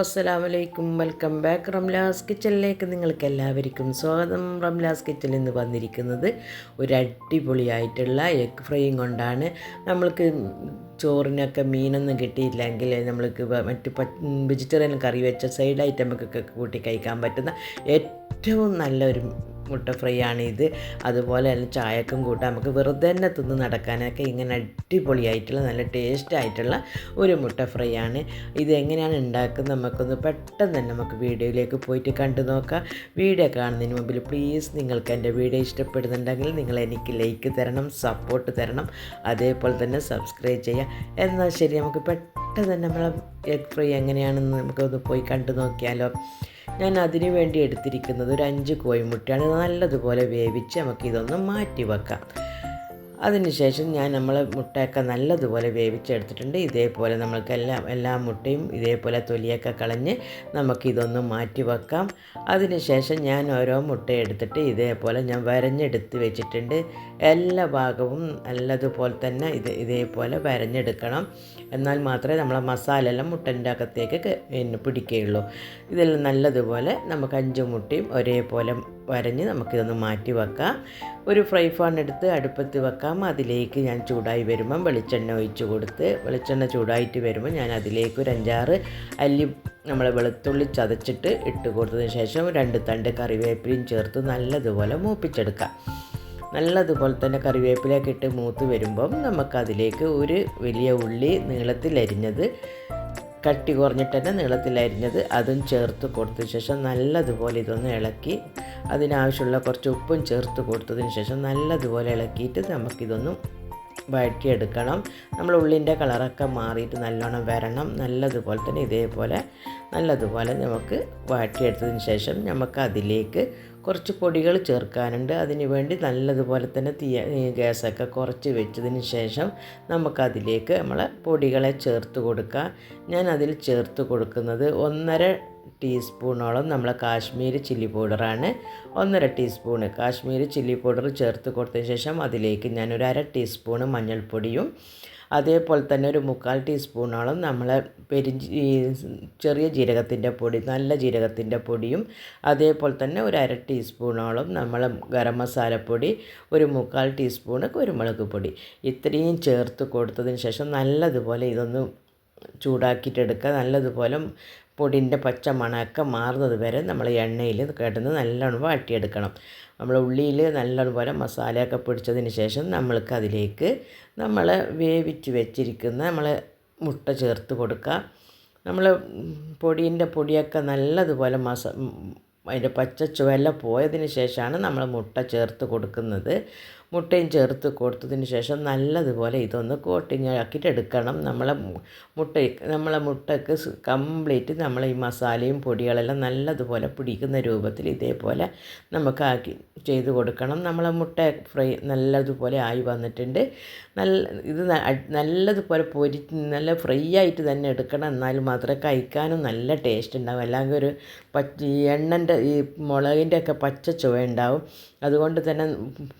അസ്സലാമലൈക്കും welcome back Ramla's കിച്ചണിലേക്ക് നിങ്ങൾക്ക് എല്ലാവർക്കും സ്വാഗതം. റംലാസ് കിച്ചണിൽ നിന്ന് വന്നിരിക്കുന്നത് ഒരു അടിപൊളിയായിട്ടുള്ള എഗ് ഫ്രൈയും കൊണ്ടാണ്. നമ്മൾക്ക് ചോറിനൊക്കെ മീനൊന്നും കിട്ടിയില്ലെങ്കിൽ നമ്മൾക്ക് മറ്റ് വെജിറ്റേറിയൻ കറി വെച്ച സൈഡ് ഐറ്റമൊക്കെ കൂട്ടി കഴിക്കാൻ പറ്റുന്ന ഏറ്റവും നല്ലൊരു മുട്ട ഫ്രൈ ആണ് ഇത്. അതുപോലെ തന്നെ ചായക്കും കൂട്ടാം. നമുക്ക് വെറുതെ തന്നെ തിന്ന് നടക്കാനൊക്കെ ഇങ്ങനെ അടിപൊളിയായിട്ടുള്ള നല്ല ടേസ്റ്റ് ആയിട്ടുള്ള ഒരു മുട്ട ഫ്രൈ ആണ്. ഇത് എങ്ങനെയാണ് ഉണ്ടാക്കുന്നത് നമുക്കൊന്ന് പെട്ടെന്ന് തന്നെ നമുക്ക് വീഡിയോയിലേക്ക് പോയിട്ട് കണ്ടു നോക്കാം. വീഡിയോ കാണുന്നതിന് മുമ്പിൽ പ്ലീസ് നിങ്ങൾക്ക് എന്റെ വീഡിയോ ഇഷ്ടപ്പെടുന്നുണ്ടെങ്കിൽ നിങ്ങൾ എനിക്ക് ലൈക്ക് തരണം സപ്പോർട്ട് തരണം. അതേപോലെ തന്നെ സബ്സ്ക്രൈബ് ചെയ്യുക. എന്നാൽ ശരി നമുക്ക് പെട്ടെന്ന് തന്നെ നമ്മളെ എഗ് ഫ്രൈ എങ്ങനെയാണെന്ന് നമുക്കൊന്ന് പോയി കണ്ടു നോക്കിയാലോ. ഞാൻ അതിനു വേണ്ടി എടുത്തിരിക്കുന്നത് ഒരു അഞ്ച് കോഴിമുട്ടയാണ്. നല്ലതുപോലെ വേവിച്ച് നമുക്ക് ഇതൊന്ന് മാറ്റി വെക്കാം. അതിനുശേഷം ഞാൻ നമ്മൾ മുട്ടയൊക്കെ നല്ലതുപോലെ വേവിച്ചെടുത്തിട്ടുണ്ട്. ഇതേപോലെ നമ്മൾക്ക് എല്ലാ എല്ലാ മുട്ടയും ഇതേപോലെ തൊലിയൊക്കെ കളഞ്ഞ് നമുക്കിതൊന്ന് മാറ്റി വെക്കാം. അതിനുശേഷം ഞാൻ ഓരോ മുട്ട എടുത്തിട്ട് ഇതേപോലെ ഞാൻ വരഞ്ഞെടുത്ത് വെച്ചിട്ടുണ്ട്. എല്ലാ ഭാഗവും നല്ലതുപോലെ തന്നെ ഇത് ഇതേപോലെ വരഞ്ഞെടുക്കണം. എന്നാൽ മാത്രമേ നമ്മളെ മസാല എല്ലാം മുട്ടന്റെ അകത്തേക്ക് പിടിക്കുകയുള്ളൂ. ഇതെല്ലാം നല്ലതുപോലെ നമുക്ക് അഞ്ച് മുട്ടയും ഒരേപോലെ വരഞ്ഞ് നമുക്കിതൊന്ന് മാറ്റി വെക്കാം. ഒരു ഫ്രൈ പാൻ എടുത്ത് അടുപ്പത്ത് വെക്കാം. അതിലേക്ക് ഞാൻ ചൂടായി വരുമ്പം വെളിച്ചെണ്ണ ഒഴിച്ച് കൊടുത്ത് വെളിച്ചെണ്ണ ചൂടായിട്ട് വരുമ്പോൾ ഞാൻ അതിലേക്ക് ഒരു അഞ്ചാറ് അല്ലി നമ്മൾ വെളുത്തുള്ളി ചതച്ചിട്ട് ഇട്ട് കൊടുത്തതിന് ശേഷം രണ്ട് തണ്ട് കറിവേപ്പിലയും ചേർത്ത് നല്ലതുപോലെ മൂപ്പിച്ചെടുക്കാം. നല്ലതുപോലെ തന്നെ കറിവേപ്പിലയൊക്കെ ഇട്ട് മൂത്ത് വരുമ്പം നമുക്കതിലേക്ക് ഒരു വലിയ ഉള്ളി നീളത്തിലരിഞ്ഞത് കട്ടി കുറഞ്ഞിട്ട് തന്നെ നീളത്തിലരിഞ്ഞത് അതും ചേർത്ത് കൊടുത്ത ശേഷം നല്ലതുപോലെ ഇതൊന്ന് ഇളക്കി അതിനാവശ്യമുള്ള കുറച്ച് ഉപ്പും ചേർത്ത് കൊടുത്തതിന് ശേഷം നല്ലതുപോലെ ഇളക്കിയിട്ട് നമുക്കിതൊന്നും വഴറ്റിയെടുക്കണം നമ്മൾ ഉള്ളിന്റെ കളറൊക്കെ മാറിയിട്ട് നല്ലോണം വരണം. നല്ലതുപോലെ തന്നെ ഇതേപോലെ നല്ലതുപോലെ നമുക്ക് വഴറ്റിയെടുത്തതിന് ശേഷം നമുക്ക് അതിലേക്ക് കുറച്ച് പൊടികൾ ചേർക്കാനുണ്ട്. അതിന് വേണ്ടി നല്ലതുപോലെ തന്നെ തീയ ഗ്യാസൊക്കെ കുറച്ച് വെച്ചതിന് ശേഷം നമുക്കതിലേക്ക് നമ്മൾ പൊടികളെ ചേർത്ത് കൊടുക്കുക ഞാൻ അതിൽ ചേർത്ത് കൊടുക്കുന്നത് ഒന്നര ടീസ്പൂണോളം നമ്മൾ കാശ്മീരി ചില്ലി പൗഡറാണ്. ഒന്നര ടീസ്പൂണ് കാശ്മീരി ചില്ലി പൗഡർ ചേർത്ത് കൊടുത്തതിന് ശേഷം അതിലേക്ക് ഞാനൊരു അര ടീസ്പൂണ് മഞ്ഞൾപ്പൊടിയും അതേപോലെ തന്നെ ഒരു മുക്കാൽ ടീസ്പൂണോളം നമ്മൾ പെരി ചെറിയ ജീരകത്തിന്റെ പൊടി നല്ല ജീരകത്തിന്റെ പൊടിയും അതേപോലെ തന്നെ ഒരു അര ടീസ്പൂണോളം നമ്മൾ ഗരം മസാലപ്പൊടി ഒരു മുക്കാൽ ടീസ്പൂണ് കുരുമുളക് പൊടി. ഇത്രയും ചേർത്ത് കൊടുത്തതിന് ശേഷം നല്ലതുപോലെ ഇതൊന്ന് ചൂടാക്കിയിട്ടെടുക്കുക. നല്ലതുപോലെ പൊടിന്റെ പച്ച മണമൊക്കെ മാറുന്നത് വരെ നമ്മൾ എണ്ണയിൽ കിടന്ന് നല്ലോണം വാട്ടിയെടുക്കണം. നമ്മൾ ഉള്ളിയിൽ നല്ലോണം പോലെ മസാലയൊക്കെ പിടിച്ചതിന് ശേഷം നമ്മൾക്ക് അതിലേക്ക് നമ്മൾ വേവിച്ച് വെച്ചിരിക്കുന്ന നമ്മൾ മുട്ട ചേർത്ത് കൊടുക്കുക. നമ്മൾ പൊടിന്റെ പൊടിയൊക്കെ നല്ലതുപോലെ മസ അതിന്റെ പച്ച ചുവല പോയതിന് ശേഷമാണ് നമ്മൾ മുട്ട ചേർത്ത് കൊടുക്കുന്നത്. മുട്ടയും ചേർത്ത് കൊടുത്തതിന് ശേഷം നല്ലതുപോലെ ഇതൊന്ന് കോട്ടിങ് ആക്കിയിട്ട് എടുക്കണം. നമ്മളെ മുട്ട നമ്മളെ മുട്ടയ്ക്ക് കംപ്ലീറ്റ് നമ്മൾ ഈ മസാലയും പൊടികളെല്ലാം നല്ലതുപോലെ പിടിക്കുന്ന രൂപത്തിൽ ഇതേപോലെ നമുക്ക് ആക്കി ചെയ്ത് കൊടുക്കണം. നമ്മളെ മുട്ട ഫ്രൈ നല്ലതുപോലെ ആയി വന്നിട്ടുണ്ട്. നല്ല ഇത് നല്ലതുപോലെ പൊരി നല്ല ഫ്രൈ ആയിട്ട് തന്നെ എടുക്കണം. എന്നാൽ മാത്രമേ കഴിക്കാനും നല്ല ടേസ്റ്റ് ഉണ്ടാവും. അല്ലെങ്കിൽ ഒരു പച്ച എണ്ണന്റെ ഈ മുളകിന്റെ ഒക്കെ പച്ച ചുവ ഉണ്ടാവും. അതുകൊണ്ട് തന്നെ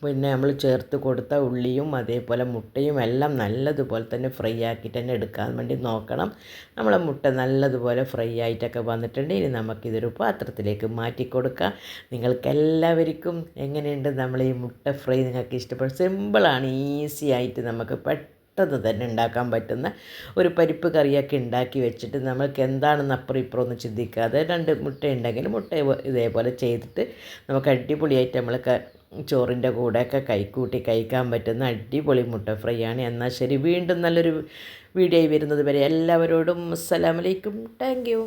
പിന്നെ നമ്മൾ ചേർത്ത് കൊടുത്ത ഉള്ളിയും അതേപോലെ മുട്ടയും എല്ലാം നല്ലതുപോലെ തന്നെ ഫ്രൈ ആക്കിയിട്ട് തന്നെ എടുക്കാൻ വേണ്ടി നോക്കണം. നമ്മളെ മുട്ട നല്ലതുപോലെ ഫ്രൈ ആയിട്ടൊക്കെ വന്നിട്ടുണ്ട്. ഇനി നമുക്കിതൊരു പാത്രത്തിലേക്ക് മാറ്റി കൊടുക്കാം. നിങ്ങൾക്ക് എല്ലാവർക്കും എങ്ങനെയുണ്ട് നമ്മൾ ഈ മുട്ട ഫ്രൈ നിങ്ങൾക്ക് ഇഷ്ടപ്പെടും? സിമ്പിളാണ് ഈസി ആയിട്ട് നമുക്ക് പെട്ടെന്ന് തന്നെ ഉണ്ടാക്കാൻ പറ്റുന്ന ഒരു പരിപ്പ് കറിയൊക്കെ ഉണ്ടാക്കി വെച്ചിട്ട് നമ്മൾക്ക് എന്താണെന്ന് അപ്പുറം ഇപ്പുറം ഒന്നും ചിന്തിക്കാതെ രണ്ട് മുട്ട ഉണ്ടെങ്കിൽ മുട്ട ഇതേപോലെ ചെയ്തിട്ട് നമുക്ക് അടിപൊളിയായിട്ട് നമ്മൾ ചോറിന്റെ കൂടെയൊക്കെ കൈക്കൂട്ടി കഴിക്കാൻ പറ്റുന്ന അടിപൊളി മുട്ട ഫ്രൈ ആണ് എന്നാൽ ശരി വീണ്ടും നല്ലൊരു വീഡിയോ വരുന്നത് വരെ എല്ലാവരോടും അസ്സലാമലൈക്കും താങ്ക് യു.